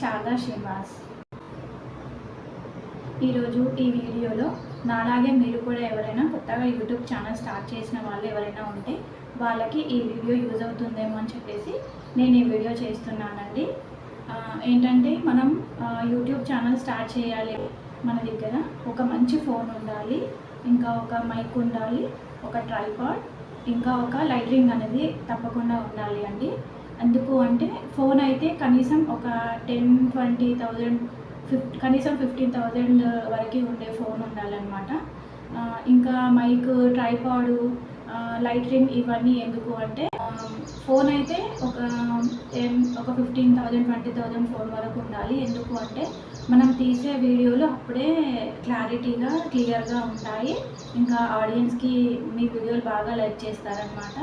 శారదా శ్రీనివాస్. ఈరోజు ఈ వీడియోలో నాలాగే మీరు కూడా ఎవరైనా కొత్తగా యూట్యూబ్ ఛానల్ స్టార్ట్ చేసిన వాళ్ళు ఎవరైనా ఉంటే వాళ్ళకి ఈ వీడియో యూజ్ అవుతుందేమో అని చెప్పేసి నేను ఈ వీడియో చేస్తున్నానండి. ఏంటంటే మనం యూట్యూబ్ ఛానల్ స్టార్ట్ చేయాలి మన దగ్గర ఒక మంచి ఫోన్ ఉండాలి ఇంకా ఒక మైక్ ఉండాలి ఒక ట్రైపాడ్ ఇంకా ఒక లైటింగ్ అనేది తప్పకుండా ఉండాలి అండి. ఎందుకు అంటే ఫోన్ అయితే కనీసం ఒక టెన్ ట్వంటీ థౌజండ్ ఫిఫ్ కనీసం ఫిఫ్టీన్ థౌజండ్ వరకు ఉండే ఫోన్ ఉండాలన్నమాట. ఇంకా మైక్ ట్రైపాడు లైటింగ్ ఇవన్నీ ఎందుకు అంటే ఫోన్ అయితే ఒక టెన్ ఒక fifteen thousand twenty thousand phone వరకు ఉండాలి. ఎందుకు అంటే మనం తీసే వీడియోలు అప్పుడే క్లారిటీగా క్లియర్గా ఉంటాయి. ఇంకా ఆడియన్స్కి మీ వీడియోలు బాగా లైక్ చేస్తారనమాట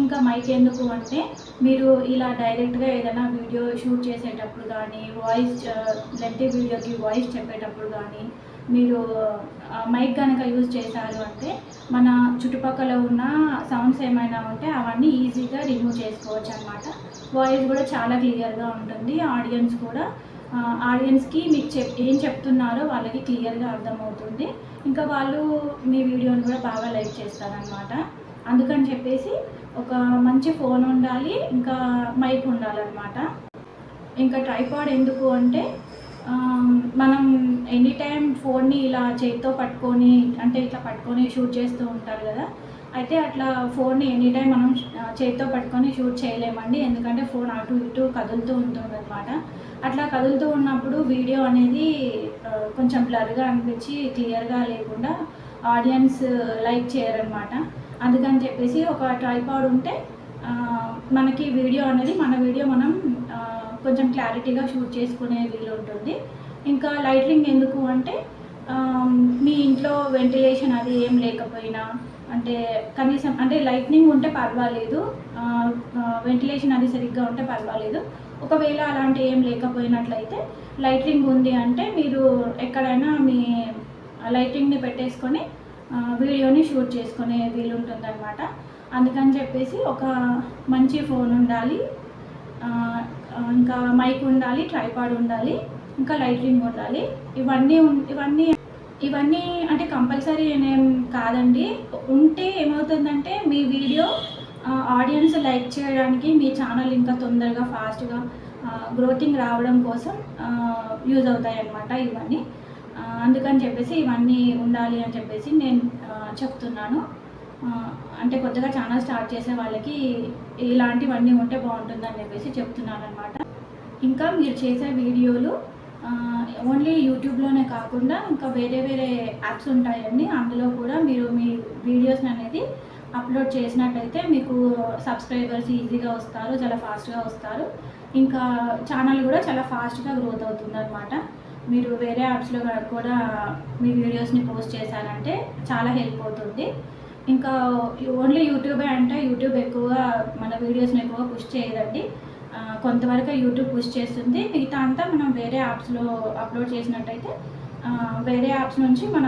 ఇంకా మైక్ ఎందుకు అంటే మీరు ఇలా డైరెక్ట్గా ఏదైనా వీడియో షూట్ చేసేటప్పుడు కానీ వాయిస్ లెంటి వీడియోకి వాయిస్ చెప్పేటప్పుడు కానీ మీరు మైక్ కనుక యూజ్ చేశారు అంటే మన చుట్టుపక్కల ఉన్న సౌండ్స్ ఏమైనా ఉంటే అవన్నీ ఈజీగా రిమూవ్ చేసుకోవచ్చు అనమాట వాయిస్ కూడా చాలా క్లియర్గా ఉంటుంది. ఆడియన్స్ కూడా ఆడియన్స్కి మీకు చెప్ ఏం చెప్తున్నారో వాళ్ళకి క్లియర్గా అర్థమవుతుంది. ఇంకా వాళ్ళు మీ వీడియోని కూడా బాగా లైక్ చేస్తారనమాట అందుకని చెప్పేసి ఒక మంచి ఫోన్ ఉండాలి ఇంకా మైక్ ఉండాలన్నమాట. ఇంకా ట్రైపాడ్ ఎందుకు అంటే మనం ఎనీ టైం ఫోన్ని ఇలా చేతితో పట్టుకొని అంటే ఇట్లా పట్టుకొని షూట్ చేస్తూ ఉంటారు కదా అయితే అట్లా ఫోన్ని ఎనీ టైం మనం చేతితో పట్టుకొని షూట్ చేయలేమండి. ఎందుకంటే ఫోన్ అటు ఇటు కదులుతూ ఉంటుంది అనమాట అట్లా కదులుతూ ఉన్నప్పుడు వీడియో అనేది కొంచెం బ్లర్గా అనిపించి క్లియర్గా లేకుండా ఆడియన్స్ లైక్ చేయరనమాట అందుకని చెప్పేసి ఒక ట్రైపాడ్ ఉంటే మనకి వీడియో అనేది మన వీడియో మనం కొంచెం క్లారిటీగా షూట్ చేసుకునే వీలు ఉంటుంది. ఇంకా లైటింగ్ ఎందుకు అంటే మీ ఇంట్లో వెంటిలేషన్ అది ఏం లేకపోయినా అంటే కనీసం అంటే లైట్నింగ్ ఉంటే పర్వాలేదు వెంటిలేషన్ అది సరిగ్గా ఉంటే పర్వాలేదు. ఒకవేళ అలాంటి ఏం లేకపోయినట్లయితే లైటింగ్ ఉంది అంటే మీరు ఎక్కడైనా మీ లైటింగ్ని పెట్టేసుకొని వీడియోని షూట్ చేసుకునే వీలు ఉంటుందన్నమాట అందుకని చెప్పేసి ఒక మంచి ఫోన్ ఉండాలి ఇంకా మైక్ ఉండాలి ట్రైపాడ్ ఉండాలి ఇంకా లైటింగ్ ఉండాలి. ఇవన్నీ ఇవన్నీ ఇవన్నీ అంటే కంపల్సరీ ఏం కాదండి. ఉంటే ఏమవుతుందంటే మీ వీడియో ఆడియన్స్ లైక్ చేయడానికి మీ ఛానల్ ఇంకా తొందరగా ఫాస్ట్గా గ్రోతింగ్ రావడం కోసం యూజ్ అవుతాయి అన్నమాట ఇవన్నీ అందుకని చెప్పేసి ఇవన్నీ ఉండాలి అని చెప్పేసి నేను చెప్తున్నాను. అంటే కొత్తగా ఛానల్ స్టార్ట్ చేసే వాళ్ళకి ఇలాంటివన్నీ ఉంటే బాగుంటుందని చెప్పేసి చెప్తున్నాను అనమాట ఇంకా మీరు చేసే వీడియోలు ఓన్లీ యూట్యూబ్లోనే కాకుండా ఇంకా వేరే వేరే యాప్స్ ఉంటాయండి. అందులో కూడా మీరు మీ వీడియోస్ని అనేది అప్లోడ్ చేసినట్టయితే మీకు సబ్స్క్రైబర్స్ ఈజీగా వస్తారు చాలా ఫాస్ట్గా వస్తారు. ఇంకా ఛానల్ కూడా చాలా ఫాస్ట్గా గ్రోత్ అవుతుంది అనమాట మీరు వేరే యాప్స్లో కూడా మీ వీడియోస్ని పోస్ట్ చేశారంటే చాలా హెల్ప్ అవుతుంది. ఇంకా ఓన్లీ యూట్యూబే అంటే యూట్యూబ్ ఎక్కువగా మన వీడియోస్ని ఎక్కువగా పుష్ చేయదండి. కొంతవరకు యూట్యూబ్ పుష్ చేస్తుంది. మిగతా అంతా మనం వేరే యాప్స్లో అప్లోడ్ చేసినట్టయితే వేరే యాప్స్ నుంచి మన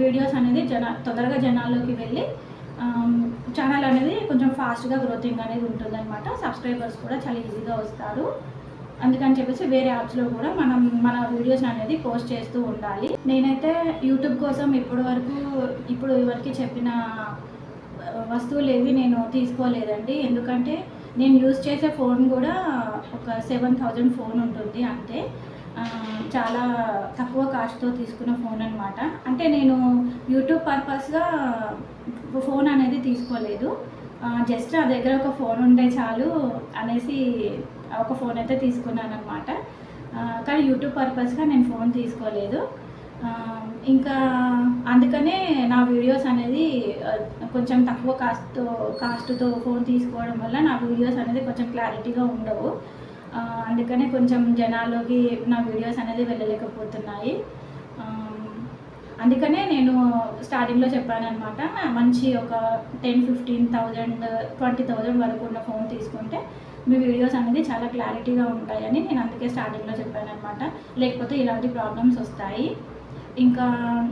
వీడియోస్ అనేది జన తొందరగా జనాల్లోకి వెళ్ళి ఛానల్ అనేది కొంచెం ఫాస్ట్గా గ్రోతింగ్ అనేది ఉంటుందన్నమాట. సబ్స్క్రైబర్స్ కూడా చాలా ఈజీగా వస్తారు. అందుకని చెప్పేసి వేరే యాప్స్లో కూడా మనం మన వీడియోస్ అనేది పోస్ట్ చేస్తూ ఉండాలి. నేనైతే యూట్యూబ్ కోసం ఇప్పటి వరకు ఇప్పుడు ఇవరికి చెప్పిన వస్తువులు ఏవి నేను తీసుకోలేదండి. ఎందుకంటే నేను యూజ్ చేసే ఫోన్ కూడా ఒక సెవెన్ థౌజండ్ ఫోన్ ఉంటుంది అంతే. చాలా తక్కువ కాస్ట్తో తీసుకున్న ఫోన్ అనమాట అంటే నేను యూట్యూబ్ పర్పస్గా ఫోన్ అనేది తీసుకోలేదు. జస్ట్ నా దగ్గర ఒక ఫోన్ ఉంటే చాలు అనేసి ఒక ఫోన్ అయితే తీసుకున్నాను అనమాట కానీ యూట్యూబ్ పర్పస్గా నేను ఫోన్ తీసుకోలేదు. ఇంకా అందుకనే నా వీడియోస్ అనేది కొంచెం తక్కువ కాస్ట్తో కాస్ట్తో ఫోన్ తీసుకోవడం వల్ల నా వీడియోస్ అనేది కొంచెం క్లారిటీగా ఉండవు. అందుకనే కొంచెం జనాల్లోకి నా వీడియోస్ అనేది వెళ్ళలేకపోతున్నాయి. అందుకనే నేను స్టార్టింగ్లో చెప్పాననమాట మంచి ఒక ten fifteen thousand twenty thousand వరకు ఉన్న ఫోన్ తీసుకుంటే మీ వీడియోస్ అనేది చాలా క్లారిటీగా ఉంటాయని నేను అందుకే స్టార్టింగ్లో చెప్పాననమాట లేకపోతే ఇలాంటి ప్రాబ్లమ్స్ వస్తాయి. ఇంకా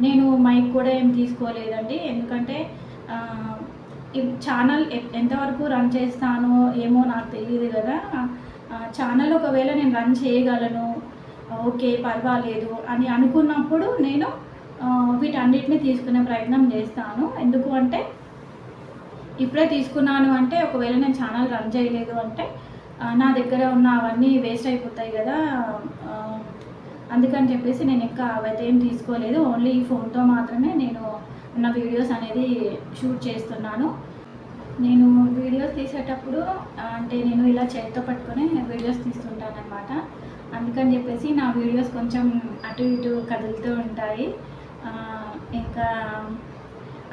నేను మైక్ కూడా ఏం తీసుకోలేదండి. ఎందుకంటే ఛానల్ ఎంతవరకు రన్ చేస్తానో ఏమో నాకు తెలియదు కదా. ఛానల్ ఒకవేళ నేను రన్ చేయగలను ఓకే పర్వాలేదు అని అనుకున్నప్పుడు నేను వీటన్నిటిని తీసుకునే ప్రయత్నం చేస్తాను. ఎందుకు అంటే ఇప్పుడే తీసుకున్నాను అంటే ఒకవేళ నేను ఛానల్ రన్ చేయలేదు అంటే నా దగ్గర ఉన్న అవన్నీ వేస్ట్ అయిపోతాయి కదా. అందుకని చెప్పేసి నేను ఇంకా అవైతే ఏం తీసుకోలేదు. ఓన్లీ ఈ ఫోన్తో మాత్రమే నేను నా వీడియోస్ అనేది షూట్ చేస్తున్నాను. నేను వీడియోస్ తీసేటప్పుడు అంటే నేను ఇలా చేతితో పట్టుకొని వీడియోస్ తీస్తుంటాను అనమాట అందుకని చెప్పేసి నా వీడియోస్ కొంచెం అటు ఇటు కదులుతూ ఉంటాయి. ఇంకా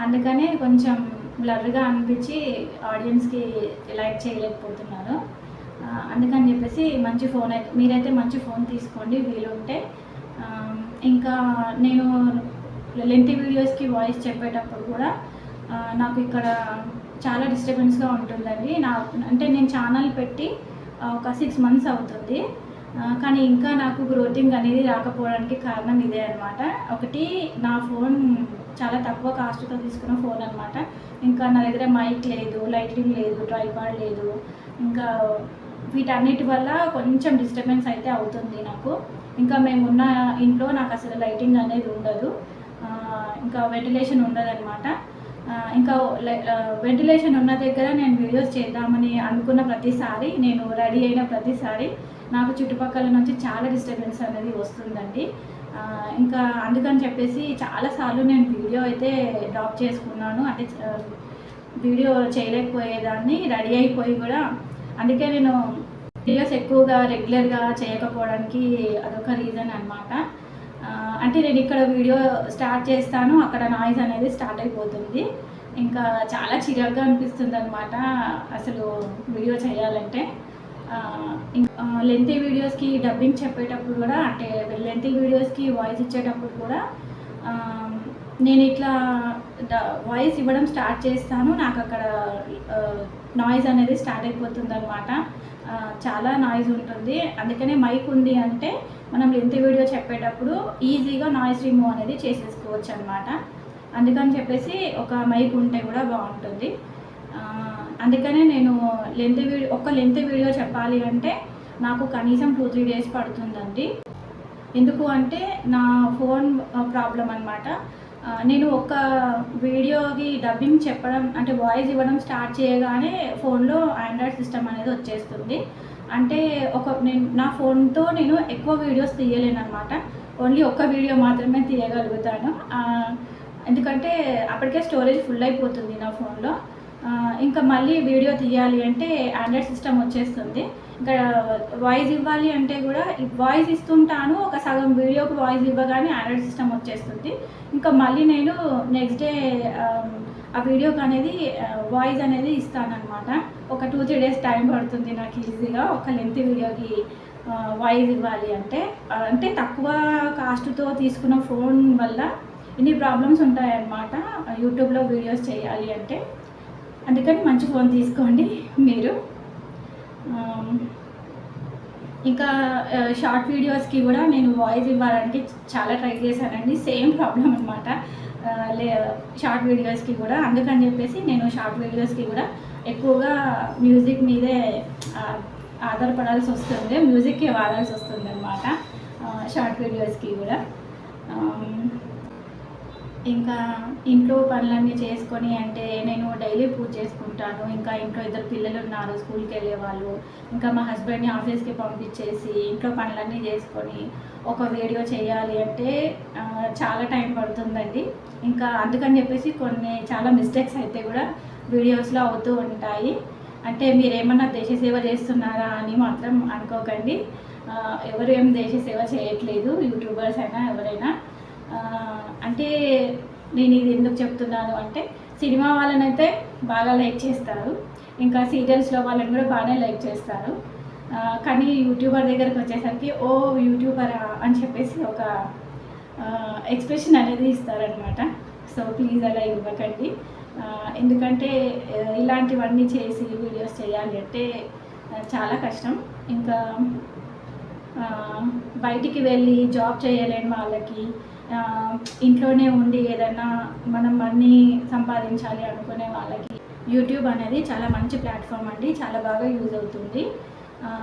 అందుకనే కొంచెం బ్లర్గా అనిపించి ఆడియన్స్కి లైక్ చేయలేకపోతున్నారు అందుకని చెప్పేసి మంచి ఫోన్ అయితే మీరైతే మంచి ఫోన్ తీసుకోండి వీలుంటే. ఇంకా నేను లెంత్ వీడియోస్కి వాయిస్ చెప్పేటప్పుడు కూడా నాకు ఇక్కడ చాలా డిస్టర్బెన్స్గా ఉంటుందండి. నా అంటే నేను ఛానల్ పెట్టి ఒక సిక్స్ మంత్స్ అవుతుంది. కానీ ఇంకా నాకు గ్రోతింగ్ అనేది రాకపోవడానికి కారణం ఇదే అనమాట ఒకటి నా ఫోన్ చాలా తక్కువ కాస్ట్తో తీసుకున్న ఫోన్ అనమాట ఇంకా నా దగ్గర మైక్ లేదు లైటింగ్ లేదు ట్రైపాడ్ లేదు. ఇంకా వీటన్నిటి వల్ల కొంచెం డిస్టర్బెన్స్ అయితే అవుతుంది నాకు. ఇంకా మేమున్న ఇంట్లో నాకు అసలు లైటింగ్ అనేది ఉండదు. ఇంకా వెంటిలేషన్ ఉండదన్నమాట. ఇంకా వెంటిలేషన్ ఉన్న దగ్గర నేను వీడియోస్ చేద్దామని అనుకున్న ప్రతిసారి నేను రెడీ అయిన ప్రతిసారి నాకు చుట్టుపక్కల నుంచి చాలా డిస్టర్బెన్స్ అనేది వస్తుందండి. ఇంకా అందుకని చెప్పేసి చాలాసార్లు నేను వీడియో అయితే డ్రాప్ చేసుకున్నాను. అంటే వీడియో చేయలేకపోయేదాన్ని రెడీ అయిపోయి కూడా అందుకే నేను వీడియోస్ ఎక్కువగా రెగ్యులర్గా చేయకపోవడానికి అదొక రీజన్ అనమాట అంటే నేను ఇక్కడ వీడియో స్టార్ట్ చేస్తాను అక్కడ నాయిస్ అనేది స్టార్ట్ అయిపోతుంది. ఇంకా చాలా చిరాగ్గా అనిపిస్తుంది అనమాట అసలు వీడియో చేయాలంటే. లెంతీ వీడియోస్కి డబ్బింగ్ చెప్పేటప్పుడు కూడా అంటే లెంతీ వీడియోస్కి వాయిస్ ఇచ్చేటప్పుడు కూడా నేను ఇట్లా వాయిస్ ఇవ్వడం స్టార్ట్ చేస్తాను. నాకు అక్కడ నాయిస్ అనేది స్టార్ట్ అయిపోతుంది అనమాట చాలా నాయిస్ ఉంటుంది. అందుకనే మైక్ ఉంది అంటే మనం లెంత్ వీడియో చెప్పేటప్పుడు ఈజీగా నాయిస్ రిమూవ్ అనేది చేసేసుకోవచ్చు అనమాట అందుకని చెప్పేసి ఒక మైక్ ఉంటే కూడా బాగుంటుంది. అందుకనే నేను లెంత్ వీడియో ఒక లెంత్ వీడియో చెప్పాలి అంటే నాకు కనీసం టూ త్రీ డేస్ పడుతుందండి. ఎందుకు అంటే నా ఫోన్ ప్రాబ్లం అనమాట నేను ఒక వీడియోకి డబ్బింగ్ చెప్పడం అంటే వాయిస్ ఇవ్వడం స్టార్ట్ చేయగానే ఫోన్లో ఆండ్రాయిడ్ సిస్టమ్ అనేది వచ్చేస్తుంది. అంటే ఒక నేను నా ఫోన్తో నేను ఎక్కువ వీడియోస్ తీయలేను అనమాట ఓన్లీ ఒక్క వీడియో మాత్రమే తీయగలుగుతాను. ఎందుకంటే అప్పటికే స్టోరేజ్ ఫుల్ అయిపోతుంది నా ఫోన్లో. ఇంకా మళ్ళీ వీడియో తీయాలి అంటే ఆండ్రాయిడ్ సిస్టమ్ వచ్చేస్తుంది. వాయిస్ ఇవ్వాలి అంటే కూడా వాయిస్ ఇస్తుంటాను. ఒక సగం వీడియోకి వాయిస్ ఇవ్వగానే ఆండ్రాయిడ్ సిస్టమ్ వచ్చేస్తుంది. ఇంకా మళ్ళీ నేను నెక్స్ట్ డే um, ఆ వీడియోకి అనేది uh, వాయిస్ అనేది ఇస్తానమాట ఒక టూ త్రీ డేస్ టైం పడుతుంది నాకు ఈజీగా. ఒక లెంత్ వీడియోకి వాయిస్ ఇవ్వాలి అంటే. అంటే తక్కువ కాస్ట్తో తీసుకున్న ఫోన్ వల్ల ఇన్ని ప్రాబ్లమ్స్ ఉంటాయన్నమాట. యూట్యూబ్లో వీడియోస్ చేయాలి అంటే. అందుకని మంచి ఫోన్ తీసుకోండి మీరు. ఇంకా షార్ట్ వీడియోస్కి కూడా నేను వాయిస్ ఇవ్వాలంటే చాలా ట్రై చేశానండి. సేమ్ ప్రాబ్లం అనమాట లే షార్ట్ వీడియోస్కి కూడా. అందుకని చెప్పేసి నేను షార్ట్ వీడియోస్కి కూడా ఎక్కువగా మ్యూజిక్ మీదే ఆధారపడాల్సి వస్తుంది. మ్యూజిక్కి వాడాల్సి వస్తుంది అనమాట షార్ట్ వీడియోస్కి కూడా. ఇంకా ఇంట్లో పనులన్నీ చేసుకొని అంటే నేను డైలీ పూజ చేసుకుంటాను. ఇంకా ఇంట్లో ఇద్దరు పిల్లలు ఉన్నారు స్కూల్కి వెళ్ళే వాళ్ళు. ఇంకా మా హస్బెండ్ని ఆఫీస్కి పంపించేసి ఇంట్లో పనులన్నీ చేసుకొని ఒక వీడియో చేయాలి అంటే చాలా టైం పడుతుందండి. ఇంకా అందుకని చెప్పేసి కొన్ని చాలా మిస్టేక్స్ అయితే కూడా వీడియోస్లో అవుతూ ఉంటాయి. అంటే మీరు ఏమన్నా దేశ సేవ చేస్తున్నారా అని మాత్రం అనుకోకండి. ఎవరు ఏం దేశ సేవ చేయట్లేదు. యూట్యూబర్స్ అయినా ఎవరైనా. అంటే నేను ఇది ఎందుకు చెప్తున్నాను అంటే సినిమా వాళ్ళనైతే బాగా లైక్ చేస్తారు. ఇంకా సీరియల్స్లో వాళ్ళని కూడా బాగానే లైక్ చేస్తారు. కానీ యూట్యూబర్ దగ్గరకు వచ్చేసరికి ఓ యూట్యూబరా అని చెప్పేసి ఒక ఎక్స్ప్రెషన్ అనేది ఇస్తారనమాట సో ప్లీజ్ అలా ఇవ్వకండి. ఎందుకంటే ఇలాంటివన్నీ చేసి వీడియోస్ చేయాలి అంటే చాలా కష్టం. ఇంకా బయటికి వెళ్ళి జాబ్ చేయలేని వాళ్ళకి ఇంట్లోనే ఉండి ఏదైనా మనం మనీ సంపాదించాలి అనుకునే వాళ్ళకి యూట్యూబ్ అనేది చాలా మంచి ప్లాట్ఫామ్ అండి చాలా బాగా యూజ్ అవుతుంది.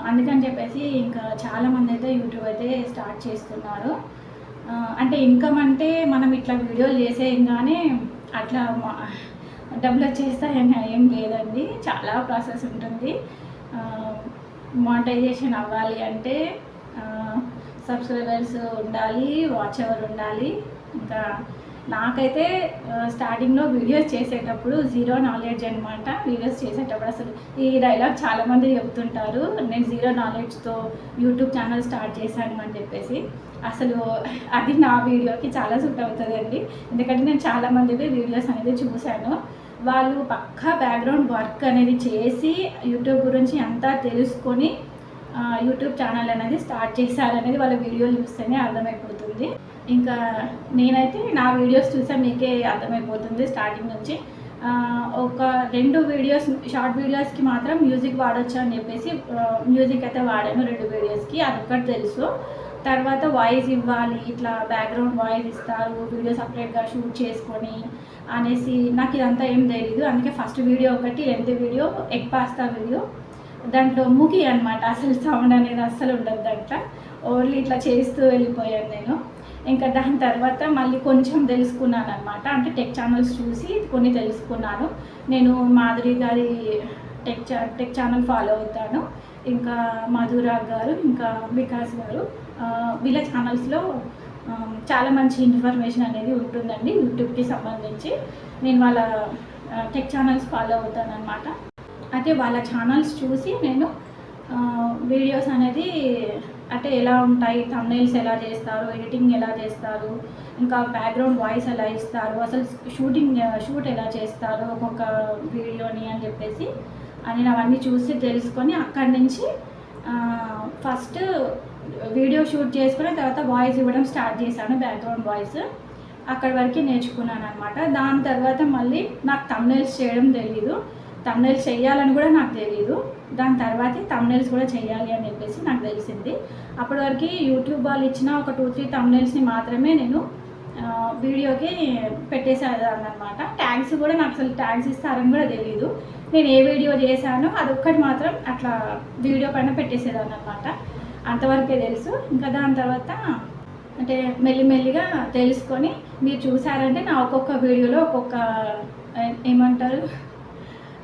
అందుకని చెప్పేసి ఇంకా చాలామంది అయితే యూట్యూబ్ అయితే స్టార్ట్ చేస్తున్నారు. అంటే ఇన్కమ్ అంటే మనం ఇట్లా వీడియోలు చేసేయంగానే అట్లా మా- డబ్బులు వచ్చేస్తాయని ఏం లేదండి చాలా ప్రాసెస్ ఉంటుంది. మానిటైజేషన్ అవ్వాలి అంటే సబ్స్క్రైబర్స్ ఉండాలి వాచ్ అవర్ ఉండాలి. ఇంకా నాకైతే స్టార్టింగ్లో వీడియోస్ చేసేటప్పుడు జీరో నాలెడ్జ్ అనమాట వీడియోస్ చేసేటప్పుడు అసలు ఈ డైలాగ్ చాలామంది చెప్తుంటారు. నేను జీరో నాలెడ్జ్తో యూట్యూబ్ ఛానల్ స్టార్ట్ చేశాను అని చెప్పేసి. అసలు అది నా వీడియోకి చాలా సూట్ అవుతుందండి. ఎందుకంటే నేను చాలామందివి వీడియోస్ అనేది చూశాను. వాళ్ళు పక్కా బ్యాక్గ్రౌండ్ వర్క్ అనేది చేసి యూట్యూబ్ గురించి అంతా తెలుసుకొని యూట్యూబ్ ఛానల్ అనేది స్టార్ట్ చేశారనేది వాళ్ళ వీడియోలు చూస్తేనే అర్థమైపోతుంది. ఇంకా నేనైతే నా వీడియోస్ చూసా మీకే అర్థమైపోతుంది స్టార్టింగ్ నుంచి. ఒక రెండు వీడియోస్ షార్ట్ వీడియోస్కి మాత్రం మ్యూజిక్ వాడొచ్చు అని చెప్పేసి మ్యూజిక్ అయితే వాడాను రెండు వీడియోస్కి అదొక్కటి తెలుసు. తర్వాత వాయిస్ ఇవ్వాలి ఇట్లా బ్యాక్గ్రౌండ్ వాయిస్ ఇస్తారు వీడియో సపరేట్గా షూట్ చేసుకొని అనేసి నాకు ఇదంతా ఏం తెలియదు అందుకే ఫస్ట్ వీడియో ఒకటి length video egg pasta video. దాంట్లో ముగి అనమాట అసలు సౌండ్ అనేది అస్సలు ఉండదు దాంట్లో. ఓన్లీ ఇట్లా చేస్తూ వెళ్ళిపోయాను నేను. ఇంకా దాని తర్వాత మళ్ళీ కొంచెం తెలుసుకున్నాను అనమాట అంటే టెక్ ఛానల్స్ చూసి కొన్ని తెలుసుకున్నాను. నేను మాధురి గారి టెక్ ఛా టెక్ ఛానల్ ఫాలో అవుతాను. ఇంకా మధురా గారు ఇంకా వికాస్ గారు వీళ్ళ ఛానల్స్లో చాలా మంచి ఇన్ఫర్మేషన్ అనేది ఉంటుందండి. యూట్యూబ్కి సంబంధించి నేను వాళ్ళ టెక్ ఛానల్స్ ఫాలో అవుతాను అనమాట అయితే వాళ్ళ ఛానల్స్ చూసి నేను వీడియోస్ అనేది అంటే ఎలా ఉంటాయి thumbnails ఎలా చేస్తారు ఎడిటింగ్ ఎలా చేస్తారు ఇంకా బ్యాక్గ్రౌండ్ వాయిస్ ఎలా ఇస్తారు అసలు షూటింగ్ షూట్ ఎలా చేస్తారు ఒక్కొక్క వీడియోని అని చెప్పేసి అని నేను అవన్నీ చూసి తెలుసుకొని అక్కడి నుంచి ఫస్ట్ వీడియో షూట్ చేసుకుని తర్వాత వాయిస్ ఇవ్వడం స్టార్ట్ చేశాను బ్యాక్గ్రౌండ్ వాయిస్ అక్కడి వరకు నేర్చుకున్నాను అనమాట దాని తర్వాత మళ్ళీ నాకు తమ్నైల్స్ చేయడం తెలీదు. తమ్నెల్స్ చేయాలని కూడా నాకు తెలియదు దాని తర్వాత తమ్నైల్స్ కూడా చేయాలి అని చెప్పేసి నాకు తెలిసింది. అప్పటి వరకు యూట్యూబ్ వాళ్ళు ఇచ్చిన ఒక టూ త్రీ తమ్నైల్స్ని మాత్రమే నేను వీడియోకి పెట్టేసేదాన్ని అనమాట ట్యాగ్స్ కూడా నాకు అసలు ట్యాగ్స్ ఇస్తారని కూడా తెలియదు నేను ఏ వీడియో చేశానో అదొక్కటి మాత్రం అట్లా వీడియో పైన పెట్టేసేదాన్ని అనమాట అంతవరకే తెలుసు. ఇంకా దాని తర్వాత అంటే మెల్లిమెల్లిగా తెలుసుకొని మీరు చూసారంటే నా ఒక్కొక్క వీడియోలో ఒక్కొక్క ఏమంటారు?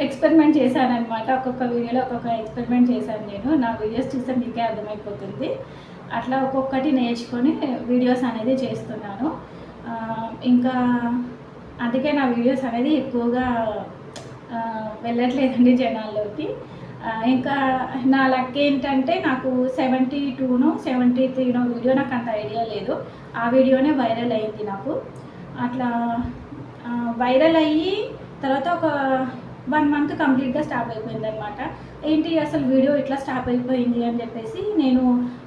ఎక్స్పెరిమెంట్ చేశానమాట ఒక్కొక్క వీడియోలో ఒక్కొక్క ఎక్స్పెరిమెంట్ చేశాను నేను. నా వీడియోస్ చూస్తే మీకే అర్థమైపోతుంది. అట్లా ఒక్కొక్కటి నేర్చుకొని వీడియోస్ అనేది చేస్తున్నాను. ఇంకా అందుకే నా వీడియోస్ అనేది ఎక్కువగా వెళ్ళట్లేదండి జనాల్లోకి. ఇంకా నా లక్ ఏంటంటే నాకు సెవెంటీ టూనో సెవెంటీ త్రీనో వీడియో నాకు అంత ఐడియా లేదు. ఆ వీడియోనే వైరల్ అయింది నాకు. అట్లా వైరల్ అయ్యి తర్వాత ఒక వన్ మంత్ కంప్లీట్గా స్టాప్ అయిపోయింది అనమాట ఏంటి అసలు వీడియో ఇట్లా స్టాప్ అయిపోయింది అని చెప్పేసి నేను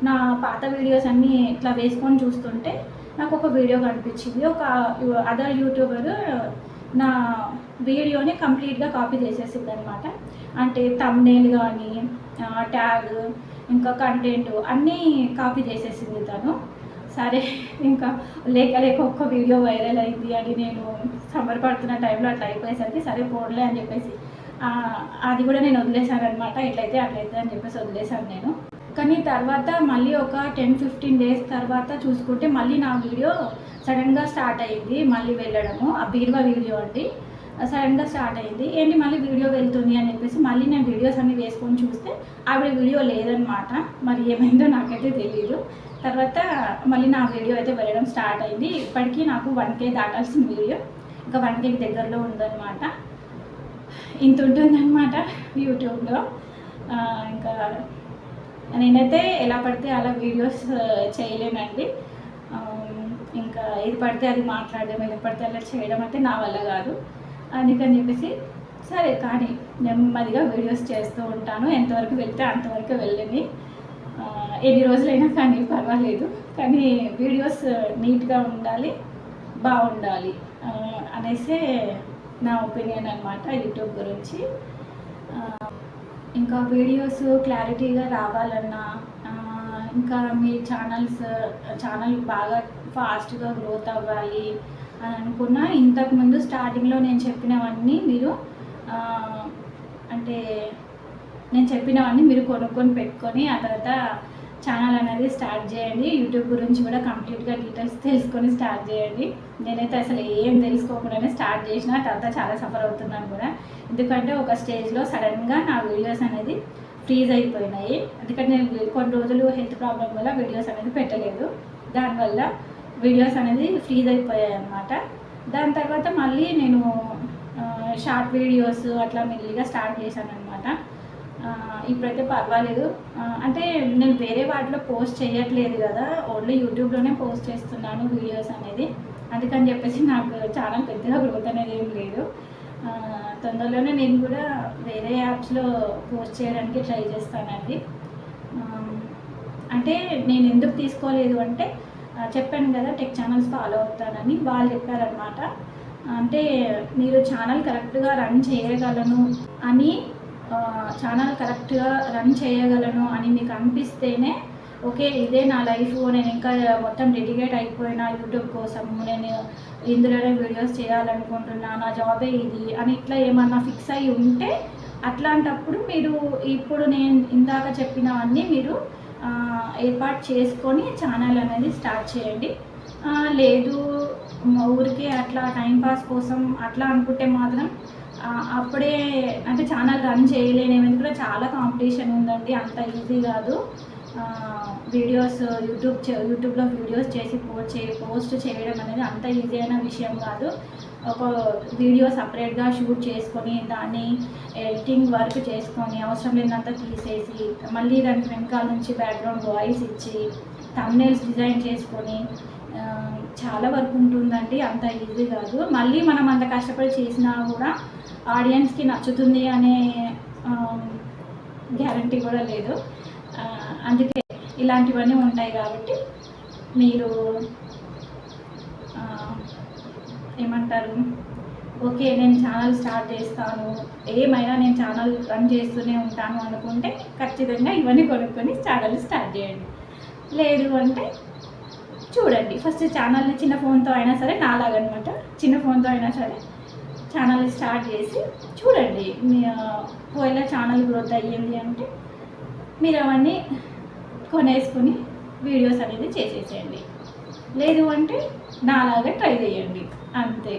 నా పాత వీడియోస్ అన్నీ ఇట్లా వేసుకొని చూస్తుంటే నాకు ఒక వీడియో కనిపించింది. ఒక అదర్ యూట్యూబర్ నా వీడియోని కంప్లీట్గా కాపీ చేసేసింది అనమాట అంటే తమ్నేల్ కానీ ట్యాగ్ ఇంకా కంటెంట్ అన్నీ కాపీ చేసేసింది తను. సరే ఇంకా లేక లేక ఒక్క వీడియో వైరల్ అయింది అని నేను సంబరపడుతున్న టైంలో అట్లా అయిపోయేసరికి సరే పోన్లే అని చెప్పేసి అది కూడా నేను వదిలేశాను అనమాట ఇట్లయితే అట్లయితే అని చెప్పేసి వదిలేశాను నేను. కానీ తర్వాత మళ్ళీ ఒక టెన్ ఫిఫ్టీన్ డేస్ తర్వాత చూసుకుంటే మళ్ళీ నా వీడియో సడన్గా స్టార్ట్ అయ్యింది మళ్ళీ వెళ్ళడము. ఆ బీరువా వీడియో అండి. సడన్గా స్టార్ట్ అయింది. ఏంటి మళ్ళీ వీడియో వెళ్తుంది అని చెప్పేసి మళ్ళీ నేను వీడియోస్ అన్నీ వేసుకొని చూస్తే ఆవిడ వీడియో లేదనమాట మరి ఏమైందో నాకైతే తెలియదు తర్వాత మళ్ళీ నా వీడియో అయితే వెళ్ళడం స్టార్ట్ అయింది. ఇప్పటికీ నాకు వన్ కే దాటాల్సిన వీడియో. ఇంకా వన్ కేకి దగ్గరలో ఉందన్నమాట. ఇంత ఉంటుందన్నమాట యూట్యూబ్లో. ఇంకా నేనైతే ఎలా పడితే అలా వీడియోస్ చేయలేనండి. ఇంకా ఏది పడితే అది మాట్లాడడం ఏది పడితే అలా చేయడం అంటే నా వల్ల కాదు. అందుకని చెప్పేసి సరే కానీ నెమ్మదిగా వీడియోస్ చేస్తూ ఉంటాను. ఎంతవరకు వెళ్తే అంతవరకు వెళ్ళని ఎన్ని రోజులైనా కానీ పర్వాలేదు. కానీ వీడియోస్ నీట్గా ఉండాలి బాగుండాలి అనేసే నా ఒపీనియన్ అనమాట యూట్యూబ్ గురించి. ఇంకా వీడియోస్ క్లారిటీగా రావాలన్నా ఇంకా మీ ఛానల్స్ ఛానల్ బాగా ఫాస్ట్గా గ్రోత్ అవ్వాలి అని అనుకున్నా. ఇంతకుముందు స్టార్టింగ్లో నేను చెప్పినవన్నీ మీరు అంటే నేను చెప్పినవన్నీ మీరు కొనుక్కొని పెట్టుకొని ఆ తర్వాత ఛానల్ అనేది స్టార్ట్ చేయండి. యూట్యూబ్ గురించి కూడా కంప్లీట్గా డీటెయిల్స్ తెలుసుకొని స్టార్ట్ చేయండి. నేనైతే అసలు ఏం తెలుసుకోకుండానే స్టార్ట్ చేసిన. తర్వాత చాలా సఫర్ అవుతున్నాను కూడా. ఎందుకంటే ఒక స్టేజ్లో సడన్గా నా వీడియోస్ అనేది ఫ్రీజ్ అయిపోయినాయి. ఎందుకంటే నేను కొన్ని రోజులు హెల్త్ ప్రాబ్లం వల్ల వీడియోస్ అనేది పెట్టలేదు. దానివల్ల వీడియోస్ అనేది ఫ్రీజ్ అయిపోయాయి అన్నమాట. దాని తర్వాత మళ్ళీ నేను షార్ట్ వీడియోస్ అట్లా మెల్లిగా స్టార్ట్ చేశాను అనమాట ఇప్పుడైతే పర్వాలేదు. అంటే నేను వేరే వాటిలో పోస్ట్ చేయట్లేదు కదా. ఓన్లీ యూట్యూబ్లోనే పోస్ట్ చేస్తున్నాను వీడియోస్ అనేది. అందుకని చెప్పేసి నాకు చాలా పెద్దగా గ్రోత్ అనేది ఏం లేదు. తొందరలోనే నేను కూడా వేరే యాప్స్లో పోస్ట్ చేయడానికి ట్రై చేస్తానండి. అంటే నేను ఎందుకు తీసుకోలేదు అంటే చెప్పాను కదా టెక్ ఛానల్స్ ఫాలో అవుతానని వాళ్ళు చెప్పారనమాట అంటే మీరు ఛానల్ కరెక్ట్గా రన్ చేయగలను అని ఛానల్ కరెక్ట్గా రన్ చేయగలను అని మీకు అనిపిస్తేనే ఓకే ఇదే నా లైఫ్ నేను ఇంకా మొత్తం డెడికేట్ అయిపోయినా యూట్యూబ్ కోసం నేను ఇందులోనే వీడియోస్ చేయాలనుకుంటున్నా నా జాబే ఇది అని ఇట్లా ఏమన్నా ఫిక్స్ అయి ఉంటే అట్లాంటప్పుడు మీరు ఇప్పుడు నేను ఇందాక చెప్పినవన్నీ మీరు ఏర్పాటు చేసుకొని ఛానల్ అనేది స్టార్ట్ చేయండి. లేదు మా ఊరికే అట్లా టైంపాస్ కోసం అట్లా అనుకుంటే మాత్రం అప్పుడే అంటే ఛానల్ రన్ చేయలేనేమో ఎందుకంటే చాలా కాంపిటీషన్ ఉందండి. అంత ఈజీ కాదు. వీడియోస్ యూట్యూబ్ యూట్యూబ్లో వీడియోస్ చేసి పోస్ట్ చే పోస్ట్ చేయడం అనేది అంత ఈజీ అయిన విషయం కాదు. ఒక వీడియో సపరేట్గా షూట్ చేసుకొని దాన్ని ఎడిటింగ్ వర్క్ చేసుకొని అవసరం లేదంతా తీసేసి మళ్ళీ దానికి వెనకాల నుంచి బ్యాక్గ్రౌండ్ వాయిస్ ఇచ్చి తమ్నేల్స్ డిజైన్ చేసుకొని చాలా వర్క్ ఉంటుందండి. అంత ఈజీ కాదు. మళ్ళీ మనం అంత కష్టపడి చేసినా కూడా ఆడియన్స్కి నచ్చుతుంది అనే గ్యారంటీ కూడా లేదు. అందుకే ఇలాంటివన్నీ ఉంటాయి కాబట్టి మీరు ఏమంటారు ఓకే నేను ఛానల్ స్టార్ట్ చేస్తాను ఏమైనా నేను ఛానల్ రన్ చేస్తూనే ఉంటాను అనుకుంటే ఖచ్చితంగా ఇవన్నీ కొనుక్కొని ఛానల్ స్టార్ట్ చేయండి. లేదు అంటే చూడండి ఫస్ట్ ఛానల్ని చిన్న ఫోన్తో అయినా సరే నాలాగనమాట చిన్న ఫోన్తో అయినా సరే ఛానల్ స్టార్ట్ చేసి చూడండి మీ ఒకవేళ ఛానల్ గ్రోత్ అయ్యింది అంటే మీరు అవన్నీ కొనేసుకుని వీడియోస్ అనేది చేసేసేయండి. లేదు అంటే నాలాగా ట్రై చేయండి. అంతే.